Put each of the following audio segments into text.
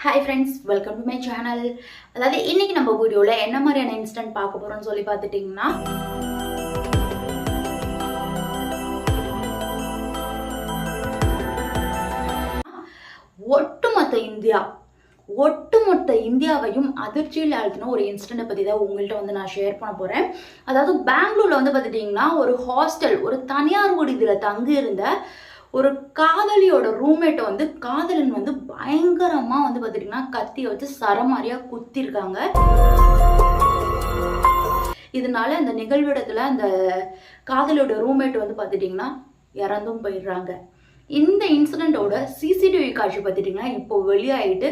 Hi friends welcome to my channel அதாவது இன்னைக்கு நம்ம வீடியோவில் என்ன மாதிரியான இன்ஸ்டன்ட் பார்க்க போகிறோம்னு சொல்லி பார்த்துட்டிங்கன்னா ஒட்டுமொத்த இந்தியா ஒட்டுமொத்த இந்தியாவையும் அதிர்ச்சியில் ஆழ்த்தின ஒரு இன்சிடென்ட்டை பற்றி தான் உங்கள்கிட்ட வந்து நான் ஷேர் பண்ண போகிறேன் அதாவது பெங்களூரில் வந்து பார்த்துட்டிங்கன்னா ஒரு ஹாஸ்டல் ஒரு தனியார் விடுதியில் தங்கி இருந்த ஒரு காதலியோட ரூம்மேட்டை வந்து காதலன் வந்து பயங்கரமாக வந்து பார்த்துட்டிங்கன்னா கத்தியை வச்சு சரமாரியாக குத்திருக்காங்க. இதனால இந்த நிகழ்விடத்தில் அந்த காதலியோட ரூம்மேட் வந்து பார்த்துட்டிங்கன்னா இறந்தும் போயிடுறாங்க. இந்த இன்சிடெண்ட்டோட சிசிடிவி காட்சி பார்த்துட்டிங்கன்னா இப்போ வெளியாகிட்டு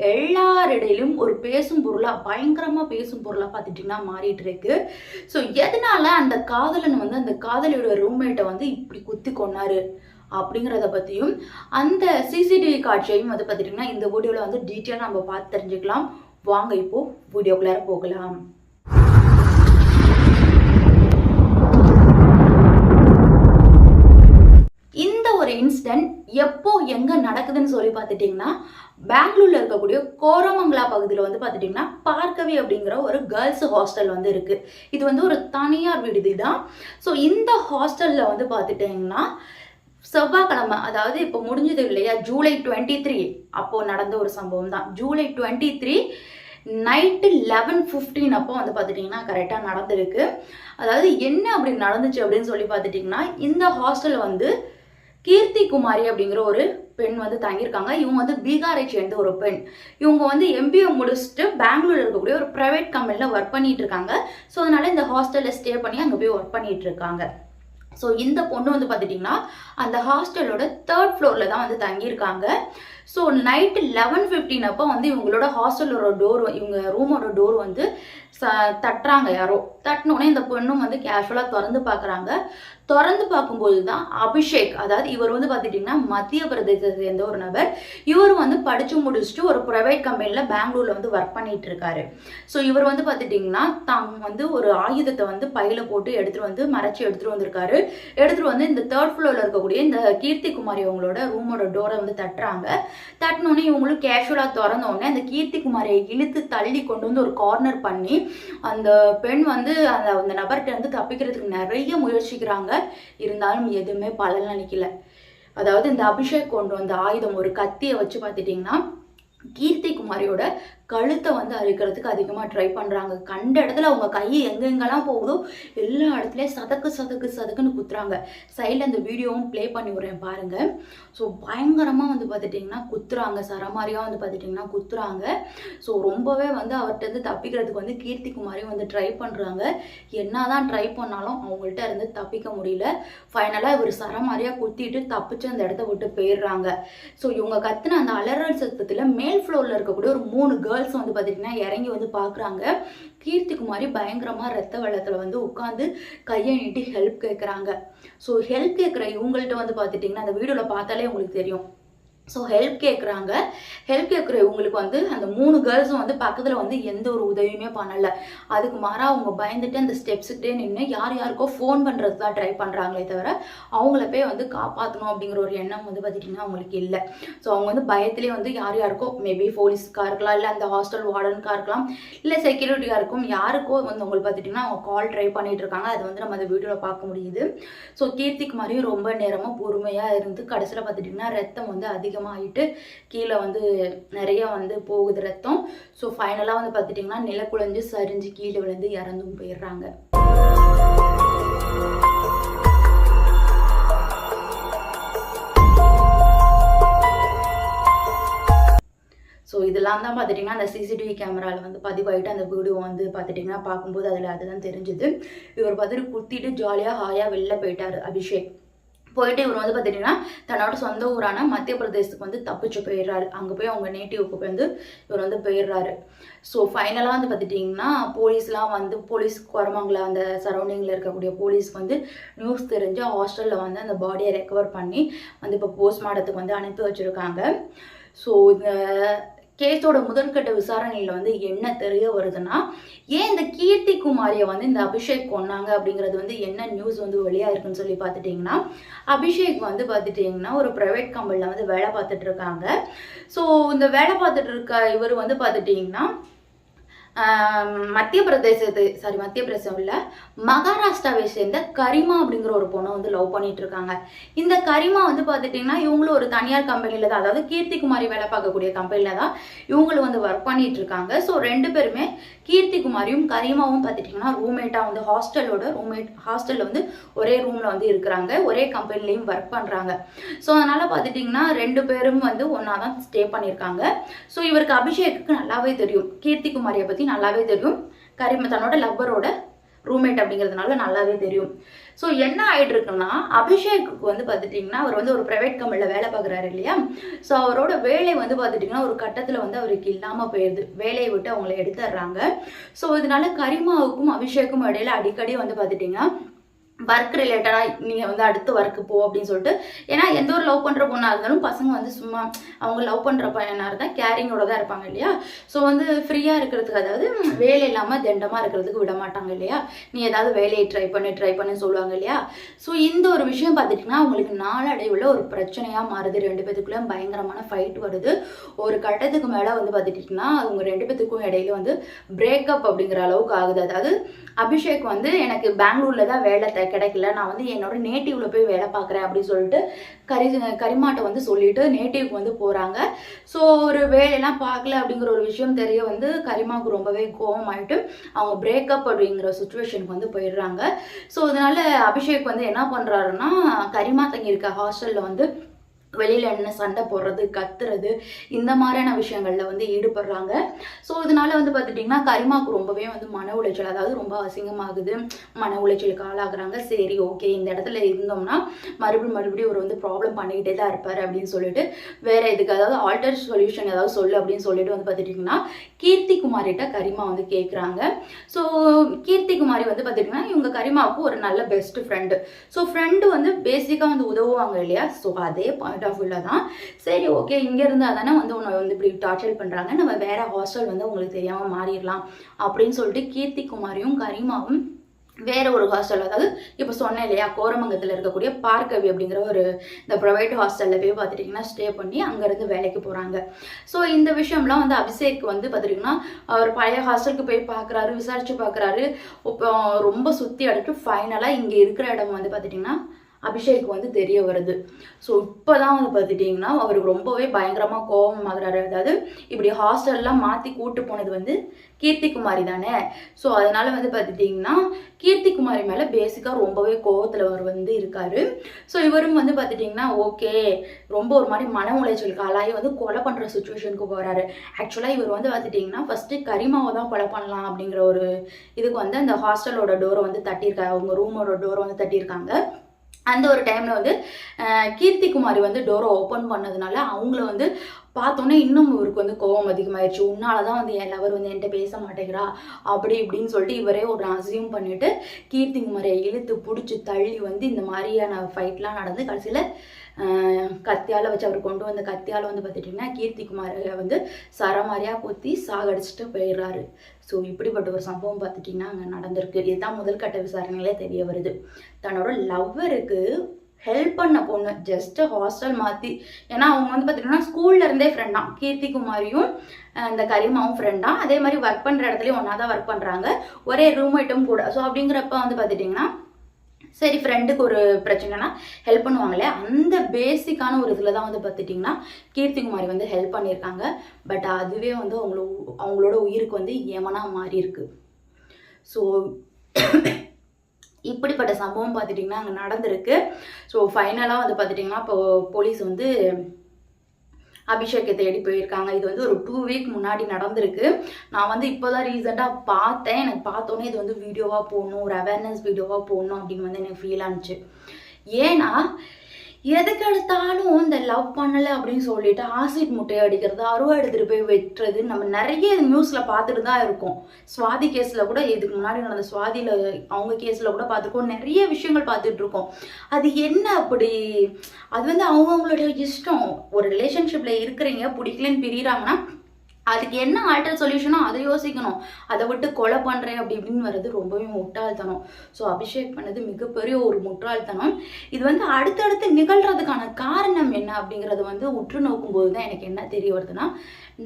எல்லாரிடையிலும் ஒரு பேசும் பொருளாக பயங்கரமாக பேசும் பொருளாக பார்த்துட்டிங்கன்னா மாறிட்டு இருக்கு ஸோ எதனால அந்த காதலன் வந்து அந்த காதலியோட ரூம்மேட்டை வந்து இப்படி குத்தி கொன்னாரு அப்படிங்கிறத பற்றியும் அந்த சிசிடிவி காட்சியையும் வந்து பார்த்துட்டிங்கன்னா இந்த வீடியோவில் வந்து டீட்டெயிலாக நம்ம பார்த்து தெரிஞ்சுக்கலாம். வாங்க இப்போ வீடியோக்குள்ளார போகலாம். இந்த ஒரு இன்சிடென்ட் எப்போ எங்க நடக்குதுன்னு சொல்லி பார்த்துட்டிங்கன்னா பெங்களூர்ல இருக்கக்கூடிய கோரமங்கலா பகுதியில் வந்து பார்த்துட்டிங்கன்னா பார்க்கவி அப்படிங்கிற ஒரு கேர்ள்ஸ் ஹாஸ்டல் வந்து இருக்கு. இது வந்து ஒரு தனியார் விடுதி தான். ஸோ இந்த ஹாஸ்டல்ல வந்து பார்த்துட்டிங்கன்னா செவ்வாய்க்கிழமை அதாவது இப்போ முடிஞ்சது இல்லையா ஜூலை டுவெண்ட்டி த்ரீ அப்போ நடந்த ஒரு சம்பவம் தான். July twenty three night eleven fifteen அப்போ வந்து பார்த்துட்டிங்கன்னா கரெக்டாக நடந்திருக்கு. அதாவது என்ன அப்படி நடந்துச்சு அப்படின்னு சொல்லி பார்த்துட்டிங்கன்னா இந்த ஹாஸ்டல் வந்து கீர்த்தி குமாரி அப்படிங்கிற ஒரு பெண் வந்து தங்கியிருக்காங்க. இவங்க வந்து பீகாரை சேர்ந்த ஒரு பெண். இவங்க வந்து எம்பிஏ முடிச்சுட்டு பெங்களூர் இருக்கக்கூடிய ஒரு ப்ரைவேட் கம்பெனியில் ஒர்க் பண்ணிட்டு இருக்காங்க. ஸோ அதனால இந்த ஹாஸ்டலில் ஸ்டே பண்ணி அங்கே போய் ஒர்க் பண்ணிட்டு இருக்காங்க. ஸோ இந்த பொண்ணு வந்து பார்த்துட்டிங்கன்னா அந்த ஹாஸ்டலோட தேர்ட் ஃப்ளோரில் தான் வந்து தங்கியிருக்காங்க. ஸோ நைட்டு லெவன் ஃபிஃப்டீன் அப்போ வந்து இவங்களோட ஹாஸ்டலோட டோர் இவங்க ரூமோட டோர் வந்து ச தட்டுறாங்க யாரோ. தட்டினோடனே இந்த பெண்ணும் வந்து கேஷுவலாக திறந்து பார்க்குறாங்க. திறந்து பார்க்கும்போது தான் அபிஷேக் அதாவது இவர் வந்து பார்த்துட்டிங்கன்னா மத்திய பிரதேசத்தை சேர்ந்த ஒரு நபர். இவர் வந்து படித்து முடிச்சுட்டு ஒரு ப்ரைவேட் கம்பெனியில் பெங்களூரில் வந்து ஒர்க் பண்ணிட்டு இருக்காரு ஸோ இவர் வந்து பார்த்துட்டிங்கன்னா தாங்க வந்து ஒரு ஆயுதத்தை வந்து பையில போட்டு எடுத்துகிட்டு வந்து மறைச்சி எடுத்துகிட்டு வந்திருக்காரு. எடுத்துகிட்டு வந்து இந்த தேர்ட் ஃப்ளோரில் இருக்கக்கூடிய இந்த கீர்த்தி குமாரி அவங்களோட ரூமோட டோரை வந்து தட்டுறாங்க. தட்டினோடனே இவங்களும் கேஷுவலாக திறந்த உடனே அந்த கீர்த்தி குமாரியை இழுத்து தள்ளி கொண்டு வந்து ஒரு கார்னர் பண்ணி அந்த பெண் வந்து அந்த அந்த நபர்கிட்ட இருந்து தப்பிக்கிறதுக்கு நிறைய முயற்சிக்கிறாங்க. இருந்தாலும் எதுவுமே பலன் அளிக்கல. அதாவது இந்த அபிஷேக் கொண்டு வந்த ஆயுதம் ஒரு கத்தியை வச்சு பார்த்துட்டிங்கன்னா கீர்த்தி குமாரியோட கழுத்தை வந்து அறுக்கிறதுக்கு அதிகமாக ட்ரை பண்ணுறாங்க கண்ட இடத்துல அவங்க கை எங்கெங்கெல்லாம் போகுதோ எல்லா இடத்துலையும் சதக்கு சதக்கு சதக்குன்னு குத்துறாங்க. சைடில் அந்த வீடியோவும் ப்ளே பண்ணி விடுறேன் பாருங்கள் ஸோ பயங்கரமாக வந்து பார்த்துட்டிங்கன்னா குத்துறாங்க. சரமாரியாக வந்து பார்த்துட்டிங்கன்னா குத்துறாங்க. ஸோ ரொம்பவே வந்து அவர்கிட்ட இருந்து தப்பிக்கிறதுக்கு வந்து கீர்த்தி குமாரியும் வந்து ட்ரை பண்ணுறாங்க என்ன தான் ட்ரை பண்ணாலும் அவங்கள்ட்ட இருந்து தப்பிக்க முடியல. ஃபைனலாக இவர் சரமாரியாக குத்திட்டு தப்பிச்சு அந்த இடத்த விட்டு போயிடுறாங்க. ஸோ இவங்க கத்துன அந்த அலறல் சத்தத்தில் மேல் ஃப்ளோரில் இருக்கக்கூடிய ஒரு மூணு கேர்ள்ஸ் வந்து பார்த்திங்கன்னா இறங்கி வந்து பார்க்குறாங்க கீர்த்திக்குமாரி பயங்கரமாக ரத்த வெள்ளத்தில் வந்து உட்காந்து கையை நீட்டி ஹெல்ப் கேட்குறாங்க ஸோ ஹெல்ப் கேட்குற இவங்கள்ட்ட வந்து பார்த்துட்டிங்கன்னா அந்த வீடியோவில் பார்த்தாலே உங்களுக்கு தெரியும். ஸோ ஹெல்ப் கேட்குறாங்க ஹெல்ப் கேட்குற இவங்களுக்கு வந்து அந்த மூணு கேர்ள்ஸும் வந்து பக்கத்தில் வந்து எந்த ஒரு உதவியுமே பண்ணலை. அதுக்கு மாறாக அவங்க பயந்துட்டு அந்த ஸ்டெப்ஸுக்கிட்டே நின்று யார் யாருக்கோ ஃபோன் பண்ணுறது தான் ட்ரை பண்ணுறாங்களே தவிர அவங்கள போய் வந்து காப்பாற்றணும் அப்படிங்கிற ஒரு எண்ணம் வந்து பார்த்துட்டிங்கன்னா அவங்களுக்கு இல்லை. ஸோ அவங்க வந்து பயத்திலே வந்து யார் யாருக்கோ மேபி போலீஸ்க்காக இருக்கலாம் இல்லை அந்த ஹாஸ்டல் வார்டனுக்காக இருக்கலாம் இல்லை செக்யூரிட்டியாக இருக்கும் யாருக்கோ வந்து அவங்களுக்கு பார்த்துட்டிங்கன்னா அவங்க கால் ட்ரை பண்ணிட்டு இருக்காங்க. அது வந்து நம்ம அந்த வீடியோவில் பார்க்க முடியுது. ஸோ கீர்த்திக்கு மாதிரியும் ரொம்ப நேரமாக பொறுமையாக இருந்து கடைசியில் பார்த்துட்டிங்கன்னா ரத்தம் வந்து அதிகம் அதிகமாகிட்டு கீழே வந்து நிறைய வந்து போகுது ரத்தம். ஸோ ஃபைனலாக வந்து பார்த்துட்டிங்கன்னா நிலக்குழஞ்சு சரிஞ்சு கீழே விழுந்து இறந்தும் போயிடுறாங்க. ஸோ இதெல்லாம் தான் பார்த்துட்டிங்கன்னா அந்த சிசிடிவி கேமராவில் வந்து பதிவாயிட்டு அந்த வீடியோ வந்து பார்த்துட்டிங்கன்னா பார்க்கும்போது அதில் அதுதான் தெரிஞ்சுது. இவர் பார்த்துட்டு குத்திட்டு ஜாலியாக ஹாயாக வெளில போயிட்டார் அபிஷேக். போயிட்டு இவர் வந்து பார்த்துட்டிங்கன்னா தன்னோட சொந்த ஊரான மத்திய பிரதேசத்துக்கு வந்து தப்பிச்சு போயிடுறாரு. அங்கே போய் அவங்க நேட்டிவ்க்கு போய் வந்து இவர் வந்து போயிடுறாரு. ஸோ ஃபைனலாக வந்து பார்த்துட்டிங்கன்னா போலீஸ்லாம் வந்து போலீஸ் குரமங்களா அந்த சரௌண்டிங்கில் இருக்கக்கூடிய போலீஸ் வந்து நியூஸ் தெரிஞ்சு ஹாஸ்டலில் வந்து அந்த பாடியை ரெக்கவர் பண்ணி வந்து இப்போ போஸ்ட்மார்ட்டத்துக்கு வந்து அனுப்பி வச்சுருக்காங்க. ஸோ இந்த கேஸோட முதற்கட்ட விசாரணையில் வந்து என்ன தெரிய வருதுன்னா ஏன் இந்த கீர்த்தி குமாரியை வந்து இந்த அபிஷேக் கொன்னாங்க அப்படிங்கிறது வந்து என்ன நியூஸ் வந்து வெளியாக இருக்குன்னு சொல்லி பார்த்துட்டிங்கன்னா அபிஷேக் வந்து பார்த்துட்டிங்கன்னா ஒரு ப்ரைவேட் கம்பெனியில் வந்து வேலை பார்த்துட்டு இருக்காங்க. ஸோ இந்த வேலை பார்த்துட்டு இருக்க இவர் வந்து பார்த்துட்டிங்கன்னா மத்திய பிரதேசத்து சாரி மத்திய பிரதேசம் இல்லை மகாராஷ்டிராவை சேர்ந்த கரிமா அப்படிங்கிற ஒரு பொண்ணை வந்து லவ் பண்ணிட்டு இருக்காங்க. இந்த கரிமா வந்து பார்த்துட்டிங்கன்னா இவங்களும் ஒரு தனியார் கம்பெனியில் தான் அதாவது கீர்த்தி குமாரி வேலை பார்க்கக்கூடிய கம்பெனியில் தான் இவங்களும் வந்து ஒர்க் பண்ணிட்டு இருக்காங்க. ஸோ ரெண்டு பேருமே கீர்த்தி குமாரியும் கரிமாவும் பார்த்துட்டிங்கன்னா ரூம்மேட்டாக வந்து ஹாஸ்டலோட ரூம்மேட் ஹாஸ்டலில் வந்து ஒரே ரூமில் வந்து இருக்கிறாங்க. ஒரே கம்பெனிலையும் ஒர்க் பண்ணுறாங்க ஸோ அதனால் பார்த்துட்டிங்கன்னா ரெண்டு பேரும் வந்து ஒன்றா தான் ஸ்டே பண்ணியிருக்காங்க. ஸோ இவருக்கு அபிஷேக்கு நல்லாவே தெரியும். கீர்த்தி குமாரியை பற்றி நல்லாவே தெரியும். கரிம தன்னோட லவ்வரோட ரூம்மேட் அப்படிங்கிறதுனால நல்லாவே தெரியும். ஸோ என்ன ஆயிட்டுருக்குன்னா அபிஷேக்கு வந்து பார்த்துட்டிங்கன்னா அவர் வந்து ஒரு ப்ரைவேட் கம்பெனியில் வேலை பார்க்குறாரு இல்லையா? ஸோ அவரோட வேலை வந்து பார்த்துட்டிங்கன்னா ஒரு கட்டத்தில் வந்து அவருக்கு இல்லாமல் போயிடுது வேலையை விட்டு அவங்கள எடுத்துடுறாங்க ஸோ இதனால கரிமாவுக்கும் அபிஷேக்கும் இடையில அடிக்கடி வந்து பார்த்துட்டிங்கன்னா ஒர்க் ரிலேட்டடாக நீங்கள் வந்து அடுத்து ஒர்க்கு போ அப்படின்னு சொல்லிட்டு. ஏன்னா எந்த ஒரு லவ் பண்ணுற பொண்ணாக இருந்தாலும் பசங்க வந்து சும்மா அவங்க லவ் பண்ணுற பையனாக இருந்தால் கேரிங்கோட தான் இருப்பாங்க இல்லையா? ஸோ வந்து ஃப்ரீயாக இருக்கிறதுக்கு அதாவது வேலை இல்லாமல் தண்டமாக இருக்கிறதுக்கு விட மாட்டாங்க இல்லையா? நீ ஏதாவது வேலையை ட்ரை பண்ணி ட்ரை பண்ணி சொல்லுவாங்க இல்லையா? ஸோ இந்த ஒரு விஷயம் பார்த்துட்டிங்கன்னா அவங்களுக்கு நாளடைவில் ஒரு பிரச்சனையாக மாறுது. ரெண்டு பேத்துக்குள்ளே பயங்கரமான ஃபைட் வருது. ஒரு கட்டத்துக்கு மேலே வந்து பார்த்துட்டிங்கன்னா அவங்க ரெண்டு பேத்துக்கும் இடையில வந்து பிரேக்கப் அப்படிங்கிற அளவுக்கு ஆகுது. அதாவது அபிஷேக் வந்து எனக்கு பெங்களூரில் தான் வேலை தேக்க கிடைக்கல. நான் வந்து என்னோட நேட்டிவ்ல போய் வேலை பார்க்குறேன் அப்படின்னு சொல்லிட்டு கரி கரிமாட்டை வந்து சொல்லிட்டு நேட்டிவ்க்கு வந்து போகிறாங்க ஸோ ஒரு வேலையெல்லாம் பார்க்கல அப்படிங்கிற ஒரு விஷயம் தெரிய வந்து கரிமாவுக்கு ரொம்பவே கோபம் ஆகிட்டு அவங்க பிரேக்கப் அப்படிங்கிற சுச்சுவேஷனுக்கு வந்து போயிடுறாங்க. ஸோ அதனால அபிஷேக் வந்து என்ன பண்ணுறாருன்னா கரிமா தங்கி இருக்க ஹாஸ்டலில் வந்து வெளியில் என்ன சண்டை போடுறது கத்துறது இந்த மாதிரியான விஷயங்களில் வந்து ஈடுபடுறாங்க. ஸோ இதனால வந்து பார்த்துட்டிங்கன்னா கரிமாவுக்கு ரொம்பவே வந்து மன உளைச்சல் அதாவது ரொம்ப அசிங்கமாகுது. மன உளைச்சலுக்கு ஆளாகுறாங்க. சரி ஓகே இந்த இடத்துல இருந்தோம்னா மறுபடியும் மறுபடியும் ஒரு வந்து ப்ராப்ளம் பண்ணிக்கிட்டே தான் இருப்பார் அப்படின்னு சொல்லிட்டு வேற இதுக்கு அதாவது ஆல்டர் சொல்யூஷன் ஏதாவது சொல்லு அப்படின்னு சொல்லிட்டு வந்து பார்த்துட்டிங்கன்னா கீர்த்தி குமாரிட்ட கரிமா வந்து கேட்குறாங்க ஸோ கீர்த்தி குமாரி வந்து பார்த்துட்டிங்கன்னா இவங்க கரிமாவுக்கு ஒரு நல்ல பெஸ்ட் ஃப்ரெண்டு ஸோ ஃப்ரெண்டு வந்து பேசிக்காக வந்து உதவுவாங்க இல்லையா? ஸோ அதே பாயிண்ட் ஆஃப் தான். சரி ஓகே இங்கே இருந்தால் தானே வந்து உன்னை வந்து இப்படி டார்ச்சர் பண்ணுறாங்க நம்ம வேறு ஹாஸ்டல் வந்து உங்களுக்கு தெரியாமல் மாறிடலாம் அப்படின்னு சொல்லிட்டு கீர்த்தி குமாரியும் கரிமாவும் வேற ஒரு ஹாஸ்டல் அதாவது இப்போ சொன்னேன் இல்லையா கோரமங்கத்தில் இருக்கக்கூடிய பார்க்கவி அப்படிங்கிற ஒரு இந்த ப்ரைவேட் ஹாஸ்டலில் போய் பார்த்துட்டிங்கன்னா ஸ்டே பண்ணி அங்கேருந்து வேலைக்கு போகிறாங்க ஸோ இந்த விஷயம்லாம் வந்து அபிஷேக் வந்து பார்த்துட்டிங்கன்னா அவர் பழைய ஹாஸ்டலுக்கு போய் பார்க்குறாரு விசாரித்து பார்க்குறாரு. இப்போ ரொம்ப சுற்றி அடுத்து ஃபைனலாக இங்கே இருக்கிற இடம் வந்து பார்த்துட்டிங்கன்னா அபிஷேக் வந்து தெரிய வருது. ஸோ இப்போ தான் வந்து பார்த்துட்டிங்கன்னா அவருக்கு ரொம்பவே பயங்கரமாக கோபமாகறாரு. அதாவது இப்படி ஹாஸ்டல்லாம் மாற்றி கூட்டு போனது வந்து கீர்த்திகுமாரி தானே? ஸோ அதனால் வந்து பார்த்துட்டிங்கன்னா கீர்த்திகுமாரி மேலே பேசிக்காக ரொம்பவே கோவத்தில் அவர் வந்து இருக்காரு. ஸோ இவரும் வந்து பார்த்துட்டிங்கன்னா ஓகே ரொம்ப ஒரு மாதிரி மன உளைச்சலுக்கு ஆளாகி வந்து கொலை பண்ணுற சுச்சுவேஷனுக்கு போகிறாரு ஆக்சுவலாக இவர் வந்து பார்த்துட்டிங்கன்னா ஃபஸ்ட்டு கரிமாவை தான் கொலை பண்ணலாம் அப்படிங்கிற ஒரு இதுக்கு வந்து அந்த ஹாஸ்டலோட டோரை வந்து தட்டியிருக்காங்க அவங்க ரூமோட டோரை வந்து தட்டியிருக்காங்க. அந்த ஒரு டைமில் வந்து அஹ், கீர்த்தி குமாரி வந்து டோரை ஓப்பன் பண்ணதுனால அவங்கள வந்து பார்த்தோன்னே இன்னும் இவருக்கு வந்து கோவம் அதிகமாயிடுச்சு உன்னால தான் வந்து என் லவர் வந்து என்கிட்ட பேச மாட்டேங்கிறா அப்படி இப்படின்னு சொல்லிட்டு இவரே ஒரு அசியூம் பண்ணிட்டு கீர்த்தி குமாரியை இழுத்து பிடிச்சி தள்ளி வந்து இந்த மாதிரியான ஃபைட்லாம் நடந்து கடைசியில் கத்தியால் வச்சு அவர் கொண்டு வந்த கத்தியால் வந்து பார்த்துட்டிங்கன்னா கீர்த்திகுமாரை வந்து சரமாரியாக குத்தி சாகடிச்சிட்டு போயிடுறாரு. ஸோ இப்படிப்பட்ட ஒரு சம்பவம் பார்த்துட்டிங்கன்னா அங்கே நடந்திருக்கு. இதுதான் முதல் கட்ட விசாரணையிலே தெரிய வருது. தன்னோட லவ்வருக்கு ஹெல்ப் பண்ண பொண்ணு ஜஸ்ட் ஹாஸ்டல் மாற்றி ஏன்னா அவங்க வந்து பார்த்துட்டோம்னா ஸ்கூல்ல இருந்தே ஃப்ரெண்டா கீர்த்தி இந்த கரிமாவும் ஃப்ரெண்டாக அதே மாதிரி ஒர்க் பண்ணுற இடத்துலையும் ஒன்றா தான் ஒர்க் பண்ணுறாங்க ஒரே ரூம்மேட்டும் கூட. ஸோ அப்படிங்கிறப்ப வந்து பார்த்துட்டிங்கன்னா சரி ஃப்ரெண்டுக்கு ஒரு பிரச்சனைனா ஹெல்ப் பண்ணுவாங்களே அந்த பேசிக்கான ஒரு இதில் தான் வந்து பார்த்துட்டிங்கன்னா கீர்த்தி குமாரி வந்து ஹெல்ப் பண்ணியிருக்காங்க. பட் அதுவே வந்து அவங்களோ அவங்களோட உயிருக்கு வந்து ஏமனா மாறி இருக்கு ஸோ இப்படிப்பட்ட சம்பவம் பார்த்துட்டிங்கன்னா அங்கே நடந்திருக்கு. ஸோ ஃபைனலாக வந்து பார்த்துட்டிங்கன்னா இப்போ போலீஸ் வந்து அபிஷேக்கை தேடி போயிருக்காங்க. இது வந்து ஒரு டூ வீக் முன்னாடி நடந்திருக்கு. நான் வந்து இப்போதான் ரீசெண்டாக பார்த்தேன். எனக்கு பார்த்தோன்னே இது வந்து வீடியோவாக போடணும் ஒரு அவேர்னஸ் வீடியோவாக போடணும் அப்படின்னு வந்து எனக்கு ஃபீல் ஆனிச்சு. ஏன்னா எதுக்கு எடுத்தாலும் இந்த லவ் பண்ணலை அப்படின்னு சொல்லிட்டு ஆசிட் முட்டையை அடிக்கிறது அருவா எடுத்துகிட்டு போய் வெட்டுறது நம்ம நிறைய நியூஸில் பார்த்துட்டு தான் இருக்கோம். சுவாதி கேஸில் கூட இதுக்கு முன்னாடி நடந்த சுவாதியில் அவங்க கேஸில் கூட பார்த்துருக்கோம் நிறைய விஷயங்கள் பார்த்துட்டு இருக்கோம். அது என்ன அப்படி? அது வந்து அவங்கவுங்களுடைய இஷ்டம். ஒரு ரிலேஷன்ஷிப்பில் இருக்கிறீங்க பிடிக்கலன்னு பிரிகிறாங்கன்னா அதுக்கு என்ன ஆல்டர் சொல்யூஷனோ அதை யோசிக்கணும். அதை விட்டு கொலை பண்ணுறேன் அப்படி இப்படின்னு வர்றது ரொம்பவே முட்டாள்தனம். ஸோ அபிஷேக் பண்ணது மிகப்பெரிய ஒரு முட்டாள்தனம். இது வந்து அடுத்தடுத்து நிகழ்கிறதுக்கான காரணம் என்ன அப்படிங்கிறது வந்து உற்று நோக்கும்போது தான் எனக்கு என்ன தெரிய வருதுன்னா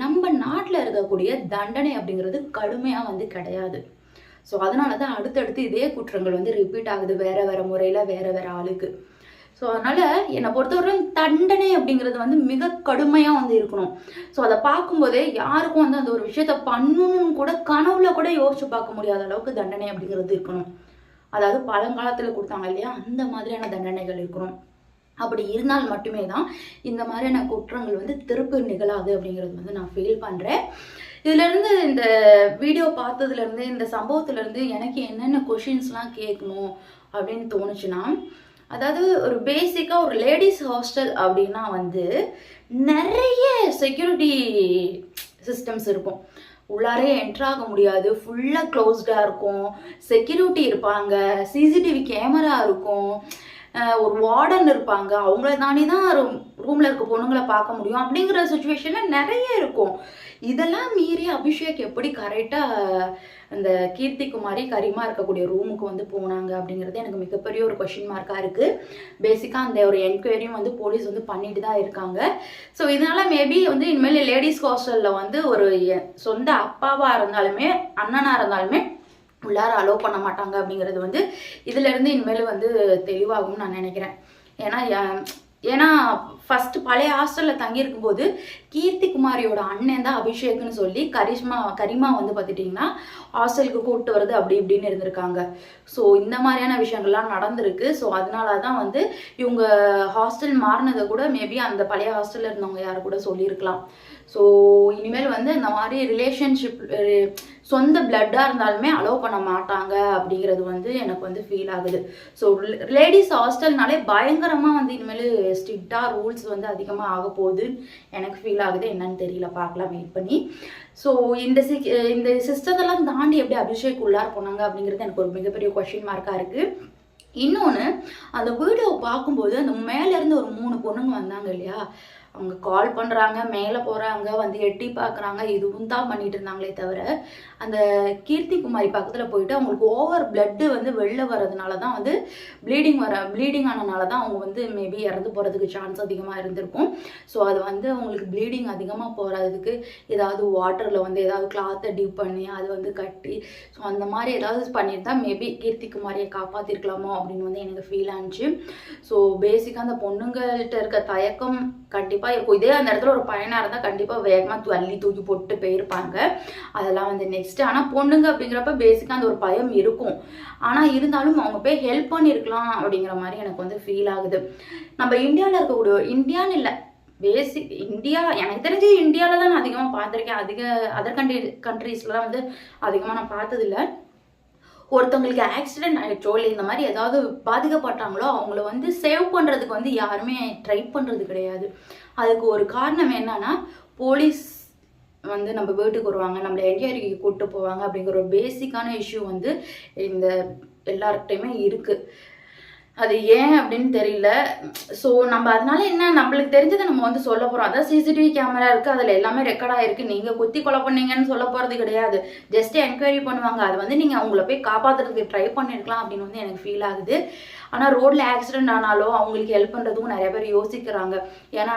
நம்ம நாட்டில் இருக்கக்கூடிய தண்டனை அப்படிங்கிறது கடுமையாக வந்து கிடையாது. ஸோ அதனால தான் அடுத்தடுத்து இதே குற்றங்கள் வந்து ரிப்பீட் ஆகுது. வேறு வேறு முறையில் வேறு வேறு ஆளுக்கு. ஸோ அதனால் என்னை பொறுத்தவரை தண்டனை அப்படிங்கிறது வந்து மிக கடுமையாக வந்து இருக்கணும். ஸோ அதை பார்க்கும்போதே யாருக்கும் வந்து அந்த ஒரு விஷயத்த பண்ணணும்னு கூட கனவுல கூட யோசிச்சு பார்க்க முடியாத அளவுக்கு தண்டனை அப்படிங்கிறது இருக்கணும். அதாவது பழங்காலத்தில் கொடுத்தாங்க இல்லையா? அந்த மாதிரியான தண்டனைகள் இருக்கணும். அப்படி இருந்தால் மட்டுமே தான் இந்த மாதிரியான குற்றங்கள் வந்து திருப்பி நிகழாது அப்படிங்கிறது வந்து நான் ஃபீல் பண்ணுறேன் இதுலேருந்து இந்த வீடியோ பார்த்ததுலேருந்து இந்த சம்பவத்துலேருந்து எனக்கு என்னென்ன கொஷின்ஸ்லாம் கேட்கணும் அப்படின்னு தோணுச்சுன்னா அதாவது ஒரு பேசிக்காக ஒரு லேடிஸ் ஹாஸ்டல் அப்படின்னா வந்து நிறைய செக்யூரிட்டி சிஸ்டம்ஸ் இருக்கும். உள்ளாரே என்ட்ரு ஆக முடியாது. ஃபுல்லாக க்ளோஸ்டாக இருக்கும். செக்யூரிட்டி இருப்பாங்க. சிசிடிவி கேமரா இருக்கும். ஒரு வார்டன் இருப்பாங்க. அவங்கள தாண்டி தான் ரூம் ரூமில் இருக்க பொண்ணுங்களை பார்க்க முடியும் அப்படிங்கிற சுச்சுவேஷனில் நிறைய இருக்கும். இதெல்லாம் மீறி அபிஷேக் எப்படி கரெக்டாக அந்த கீர்த்தி குமாரி கரிமா இருக்கக்கூடிய ரூமுக்கு வந்து போனாங்க அப்படிங்கிறது எனக்கு மிகப்பெரிய ஒரு கொஷின் மார்க்காக இருக்குது பேசிக்காக அந்த ஒரு என்கொயரியும் வந்து போலீஸ் வந்து பண்ணிட்டு தான் இருக்காங்க. ஸோ இதனால் மேபி வந்து இனிமேல் லேடிஸ் ஹாஸ்டலில் வந்து ஒரு சொந்த அப்பாவாக இருந்தாலுமே அண்ணனாக இருந்தாலுமே உள்ளார அலோவ் பண்ண மாட்டாங்க அப்படிங்கிறது வந்து இதுலேருந்து இனிமேல் வந்து தெளிவாகும்னு நான் நினைக்கிறேன். ஏன்னா ஏன்னா ஃபஸ்ட்டு பழைய ஹாஸ்டலில் தங்கியிருக்கும் போது கீர்த்தி குமாரியோட அண்ணன் தான் அபிஷேக்னு சொல்லி கரிஷ்மா கரிமா வந்து பார்த்துட்டிங்கன்னா ஹாஸ்டலுக்கு கூப்பிட்டு வருது அப்படி இப்படின்னு இருந்திருக்காங்க. ஸோ இந்த மாதிரியான விஷயங்கள்லாம் நடந்திருக்கு. ஸோ அதனால தான் வந்து இவங்க ஹாஸ்டல் மாறினதை கூட மேபி அந்த பழைய ஹாஸ்டலில் இருந்தவங்க யார் கூட சொல்லியிருக்கலாம். ஸோ இனிமேல் வந்து இந்த மாதிரி ரிலேஷன்ஷிப் சொந்த பிளட்டாக இருந்தாலுமே அலோவ் பண்ண மாட்டாங்க அப்படிங்கிறது வந்து எனக்கு வந்து ஃபீல் ஆகுது. ஸோ லேடிஸ் ஹாஸ்டல்னாலே பயங்கரமாக வந்து இனிமேல் ஸ்ட்ரிக்டாக ரூல்ஸ் வந்து அதிகமாக ஆக போகுது. எனக்கு ஃபீல் ஆகுது. என்னன்னு தெரியல. பார்க்கலாம். வெயிட் பண்ணி. ஸோ இந்த சி இந்த சிஸ்டத்தெல்லாம் தாண்டி எப்படி அபிஷேக் உள்ளார் போனாங்க அப்படிங்கிறது எனக்கு ஒரு மிகப்பெரிய கொஷின் மார்க்காக இருக்குது இன்னொன்று அந்த வீடியோ பார்க்கும்போது அந்த மேலேருந்து ஒரு மூணு பொண்ணுங்க வந்தாங்க இல்லையா? அவங்க கால் பண்ணுறாங்க மேலே போகிறாங்க வந்து எட்டி பார்க்குறாங்க இதுவும் தான் பண்ணிட்டு இருந்தாங்களே தவிர அந்த கீர்த்தி குமாரி பக்கத்தில் போயிட்டு அவங்களுக்கு ஓவர் பிளட்டு வந்து வெளில வர்றதுனால தான் வந்து ப்ளீடிங் வர ப்ளீடிங் ஆனனால தான் அவங்க வந்து மேபி இறந்து போகிறதுக்கு சான்ஸ் அதிகமாக இருந்திருக்கும். ஸோ அது வந்து அவங்களுக்கு ப்ளீடிங் அதிகமாக போகிறதுக்கு ஏதாவது வாட்டரில் வந்து ஏதாவது கிளாத்தை டிப் பண்ணி அது வந்து கட்டி ஸோ அந்த மாதிரி ஏதாவது பண்ணியிருந்தா மேபி கீர்த்தி குமாரியை காப்பாற்றிருக்கலாமோ அப்படின்னு வந்து எனக்கு ஃபீல் ஆனிச்சு. ஸோ பேசிக்காக அந்த பொண்ணுங்கள்ட்ட இருக்க தயக்கம் கண்டிப்பாக இருக்கும் இதே அந்த இடத்துல ஒரு பையனாக இருந்தால் கண்டிப்பாக வேகமாக தள்ளி தூக்கி போட்டு போயிருப்பாங்க. அதெல்லாம் வந்து நெக்ஸ்ட்டு ஆனால் பொண்ணுங்க அப்படிங்கிறப்ப பேசிக்காக அந்த ஒரு பயம் இருக்கும். ஆனால் இருந்தாலும் அவங்க போய் ஹெல்ப் பண்ணியிருக்கலாம் அப்படிங்கிற மாதிரி எனக்கு வந்து ஃபீல் ஆகுது. நம்ம இந்தியாவில் இருக்கக்கூடிய இந்தியான்னு இல்லை பேசிக் இந்தியா எனக்கு தெரிஞ்சு இந்தியாவில் தான் நான் அதிகமாக பார்த்துருக்கேன். அதிக அதர் கண்ட்ரி கண்ட்ரீஸ்லாம் வந்து அதிகமாக நான் பார்த்ததில்ல. ஒருத்தவங்களுக்கு ஆக்சிடென்ட் ஆகிடுச்சோ இல்லை இந்த மாதிரி ஏதாவது பாதிக்கப்பட்டாங்களோ அவங்கள வந்து சேவ் பண்ணுறதுக்கு வந்து யாருமே ட்ரை பண்ணுறது கிடையாது. அதுக்கு ஒரு காரணம் என்னன்னா போலீஸ் வந்து நம்ம வீட்டுக்கு வருவாங்க நம்மளை என்கொயரிக்கு கூப்பிட்டு போவாங்க அப்படிங்கிற ஒரு பேசிக்கான இஷ்யூ வந்து இந்த எல்லார்கிட்டையுமே இருக்குது அது ஏன் அப்படின்னு தெரியல. ஸோ நம்ம அதனால என்ன நம்மளுக்கு தெரிஞ்சதை நம்ம வந்து சொல்ல போகிறோம் அதான் சிசிடிவி கேமரா இருக்குது அதில் எல்லாமே ரெக்கார்ட் ஆகிருக்கு நீங்கள் குத்தி கொலை பண்ணீங்கன்னு சொல்ல போகிறது கிடையாது. ஜஸ்ட் என்கொயரி பண்ணுவாங்க. அது வந்து நீங்கள் அவங்கள போய் காப்பாற்றுறதுக்கு ட்ரை பண்ணியிருக்கலாம் அப்படின்னு வந்து எனக்கு ஃபீல் ஆகுது. ஆனால் ரோட்டில் ஆக்சிடென்ட் ஆனாலும் அவங்களுக்கு ஹெல்ப் பண்ணுறதுக்கும் நிறைய பேர் யோசிக்கிறாங்க. ஏன்னா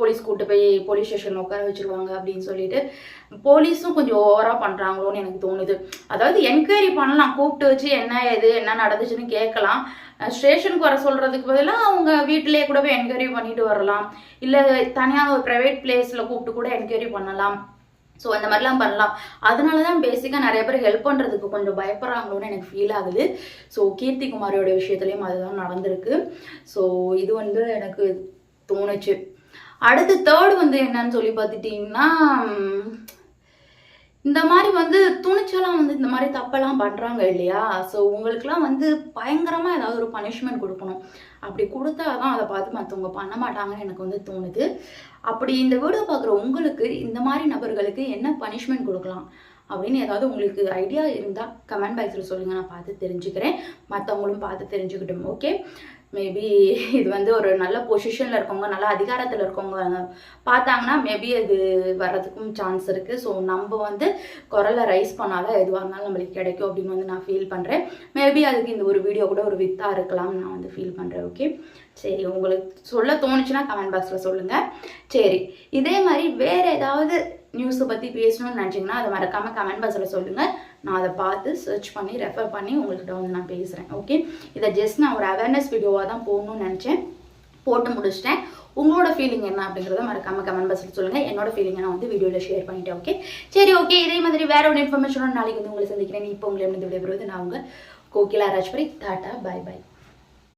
போலீஸ் கூட்டு போய் போலீஸ் ஸ்டேஷனில் உட்கார வச்சிருவாங்க அப்படின்னு சொல்லிட்டு. போலீஸும் கொஞ்சம் ஓவராக பண்ணுறாங்களோன்னு எனக்கு தோணுது. அதாவது என்கொயரி பண்ணலாம். கூப்பிட்டு வச்சு என்ன ஏது என்ன நடந்துச்சுன்னு கேட்கலாம். ஸ்டேஷனுக்கு வர சொல்கிறதுக்கு பதிலாக அவங்க வீட்டிலேயே கூட போய் என்கொயரி பண்ணிட்டு வரலாம். இல்லை தனியாக ஒரு ப்ரைவேட் பிளேஸில் கூப்பிட்டு கூட என்கொயரி பண்ணலாம். ஸோ அந்த மாதிரிலாம் பண்ணலாம். அதனால தான் பேசிக்காக நிறைய பேர் ஹெல்ப் பண்ணுறதுக்கு கொஞ்சம் பயப்படுறாங்களோன்னு எனக்கு ஃபீல் ஆகுது. ஸோ கீர்த்தி குமாரியோட விஷயத்துலையும் அதுதான் நடந்திருக்கு. ஸோ இது வந்து எனக்கு தோணுச்சு. அடுத்து தேர்ட் வந்து என்னன்னு சொல்லி பார்த்துட்டிங்கன்னா இந்த மாதிரி வந்து துணிச்சலாம் வந்து இந்த மாதிரி தப்பெல்லாம் பண்ணுறாங்க இல்லையா? ஸோ உங்களுக்குலாம் வந்து பயங்கரமாக ஏதாவது ஒரு பனிஷ்மெண்ட் கொடுக்கணும். அப்படி கொடுத்தா தான் அதை பார்த்து மற்றவங்க பண்ண மாட்டாங்கன்னு எனக்கு வந்து தோணுது. அப்படி இந்த வீடியோ பார்க்குற உங்களுக்கு இந்த மாதிரி நபர்களுக்கு என்ன பனிஷ்மெண்ட் கொடுக்கலாம் அப்படின்னு ஏதாவது உங்களுக்கு ஐடியா இருந்தால் கமெண்ட் பாக்ஸில் சொல்லுங்கள் நான் பார்த்து தெரிஞ்சுக்கிறேன். மற்றவங்களும் பார்த்து தெரிஞ்சுக்கிட்டோம். ஓகே மேபி இது வந்து ஒரு நல்ல பொசிஷனில் இருக்கவங்க நல்ல அதிகாரத்தில் இருக்கவங்க பார்த்தாங்கன்னா மேபி அது வர்றதுக்கும் சான்ஸ் இருக்குது ஸோ நம்ம வந்து குரலை ரைஸ் பண்ணாதான் எதுவாக இருந்தாலும் நம்மளுக்கு கிடைக்கும் அப்படின்னு வந்து நான் ஃபீல் பண்ணுறேன் மேபி அதுக்கு இந்த ஒரு வீடியோ கூட ஒரு வித்தாக இருக்கலாம்னு நான் வந்து ஃபீல் பண்ணுறேன் ஓகே சரி உங்களுக்கு சொல்ல தோணுச்சுன்னா கமெண்ட் பாக்ஸில் சொல்லுங்கள் சரி இதே மாதிரி வேறு ஏதாவது நியூஸை பற்றி பேசணும்னு நினச்சிங்கன்னா அதை மறக்காமல் கமெண்ட் பாக்ஸில் சொல்லுங்கள் நான் அதை பார்த்து சர்ச் பண்ணி ரெஃபர் பண்ணி உங்கள்கிட்ட வந்து நான் பேசுகிறேன் ஓகே இதை ஜஸ்ட் நான் ஒரு அவேர்னஸ் வீடியோவாக தான் போகணும்னு நினச்சேன். போட்டு முடிச்சிட்டேன். உங்களோட ஃபீலிங் என்ன அப்படிங்கிறத மறக்காம கமெண்ட் பாக்ஸில் சொல்லுங்கள் என்னோட ஃபீலிங்கை நான் வந்து வீடியோவில் ஷேர் பண்ணிட்டேன் ஓகே சரி ஓகே இதே மாதிரி வேற ஒரு இன்ஃபர்மேஷனோட நாளைக்கு வந்து உங்களை சந்திக்கிறேன். இப்போ உங்களை இருந்து விடைபெறுவது நான் உங்கள் Kokila Rajpari. Tata bye bye